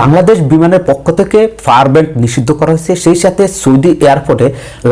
বাংলাদেশ বিমানের পক্ষ থেকে ফায়ার ব্যাংক নিষিদ্ধ করা হয়েছে। সেই সাথে সৌদি এয়ারপোর্টে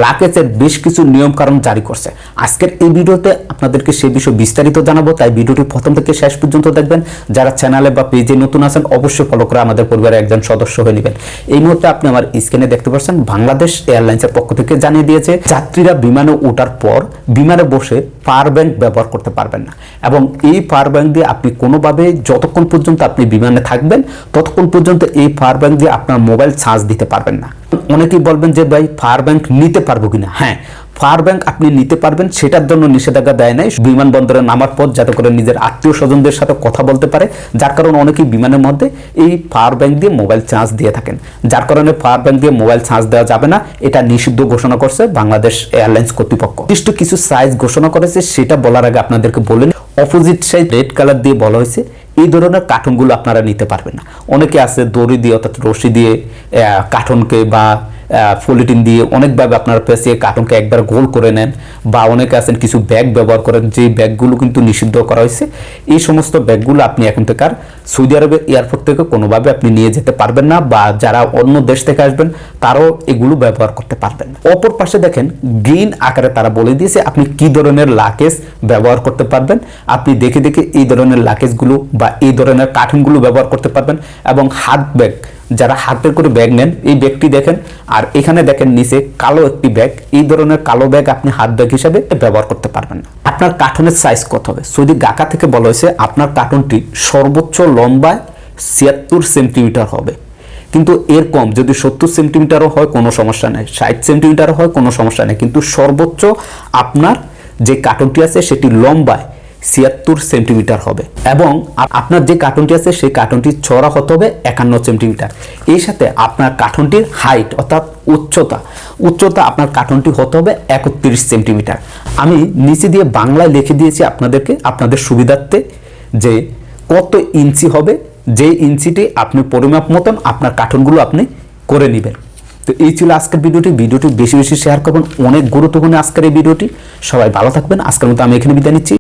লাকেজের বেশ কিছু নিয়ম কারণ জারি করছে। আজকের এই ভিডিওতে আপনাদেরকে সেই বিষয়ে বিস্তারিত জানাব, তাই ভিডিওটি প্রথম থেকে শেষ পর্যন্ত দেখবেন। যারা চ্যানেলে বা পেজে নতুন আছেন, অবশ্যই ফলো করে আমাদের পরিবারের একজন সদস্য হয়ে নেবেন। এই মুহূর্তে আপনি আমার স্ক্রিনে দেখতে পাচ্ছেন, বাংলাদেশ এয়ারলাইন্সের পক্ষ থেকে জানিয়ে দিয়েছে, যাত্রীরা বিমানে ওঠার পর বিমানে বসে পাওয়ার ব্যাংক ব্যবহার করতে পারবেন না। এবং এই পাওয়ার ব্যাংক দিয়ে আপনি কোনোভাবে যতক্ষণ পর্যন্ত আপনি বিমানে থাকবেন, ততক্ষণ পর্যন্ত এই পাওয়ার ব্যাংক দিয়ে আপনার মোবাইল চার্জ দিতে পারবেন না। অনেকেই বলবেন যে ভাই পাওয়ার ব্যাংক নিতে পারব কিনা? হ্যাঁ পাওয়ার ব্যাংক আপনি নিতে পারবেন, সেটার জন্য নিষেধাজ্ঞা দেয় নাই। বিমানবন্দরে নামার পর যাতে করে নিজের আত্মীয় স্বজনদের সাথে কথা বলতে পারে, যার কারণে অনেকেই বিমানের মধ্যে এই পাওয়ার ব্যাংক দিয়ে মোবাইল চার্জ দিয়ে থাকেন। যার কারণে পাওয়ার ব্যাংক দিয়ে মোবাইল চার্জ দেওয়া যাবে না, এটা নিষিদ্ধ ঘোষণা করছে বাংলাদেশ এয়ারলাইন্স কর্তৃপক্ষ। নির্দিষ্ট কিছু সাইজ ঘোষণা করেছে, সেটা বলার আগে আপনাদেরকে বলেন অপোজিট সাইড রেড কালার দিয়ে বলা হয়েছে, এই ধরনের কার্টুনগুলো আপনারা নিতে পারবেন না। অনেকে আছে দড়ি দিয়ে, অর্থাৎ রশি দিয়ে কার্টুনকে বা ফলিটিন দিয়ে অনেকভাবে আপনারা পেঁচিয়ে কার্টুনকে একবার গোল করে নেন বা অনেকে আছেন কিছু ব্যাগ ব্যবহার করেন, যে ব্যাগগুলো কিন্তু নিষিদ্ধ করা হয়েছে। এই সমস্ত ব্যাগগুলো আপনি এখন থেকে আর সৌদি আরবের এয়ারপোর্ট থেকে কোনোভাবে আপনি নিয়ে যেতে পারবেন না বা যারা অন্য দেশ থেকে আসবেন, তারাও এগুলো ব্যবহার করতে পারবেন। অপর পাশে দেখেন গ্রিন আকারে তারা বলে দিয়েছে আপনি কি ধরনের লাকেজ ব্যবহার করতে পারবেন। আপনি দেখে দেখে এই ধরনের লাকেজগুলো বা এই ধরনের কার্টুনগুলো ব্যবহার করতে পারবেন এবং হাত ব্যাগ যারা হাতের করে ব্যাগ নেন, এই ব্যাগটি দেখেন, আর এখানে দেখেন নিচে কালো একটি ব্যাগ এই ধরনের কালো ব্যাগ আপনি হাত ব্যাগ হিসাবে ব্যবহার করতে পারবেন না। আপনার কার্টুনের সাইজ কত হবে? সৌদি গাকা থেকে বলা হয়েছে আপনার কার্টুনটি সর্বোচ্চ লম্বায় ছিয়াত্তর সেন্টিমিটার হবে। কিন্তু এর কম, যদি সত্তর সেন্টিমিটারও হয়, কোনো সমস্যা নেই। ষাট সেন্টিমিটারও হয়, কোনো সমস্যা নেই। কিন্তু সর্বোচ্চ আপনার যে কার্টুনটি আছে, সেটি লম্বায় ছিয়াত্তর সেন্টিমিটার হবে। এবং আপনার যে কার্টুনটি আছে, সেই কার্টুনটি চড়া হতে হবে একান্ন সেন্টিমিটার। এই সাথে আপনার কার্টুনটির হাইট অর্থাৎ উচ্চতা উচ্চতা আপনার কার্টুনটি হতে হবে একত্রিশ সেন্টিমিটার। আমি নিচে দিয়ে বাংলায় লিখে দিয়েছি আপনাদেরকে, আপনাদের সুবিধার্থে, যে কত ইঞ্চি হবে, যে ইঞ্চিটি আপনি পরিমাপ মতন আপনার কার্টুনগুলো আপনি করে নেবেন। তো এই ছিল আজকের ভিডিওটি। ভিডিওটি বেশি বেশি শেয়ার করবেন। অনেক গুরুত্বপূর্ণ আজকের এই ভিডিওটি। সবাই ভালো থাকবেন। আজকের মতো আমি এখানে বিদায় নিচ্ছি।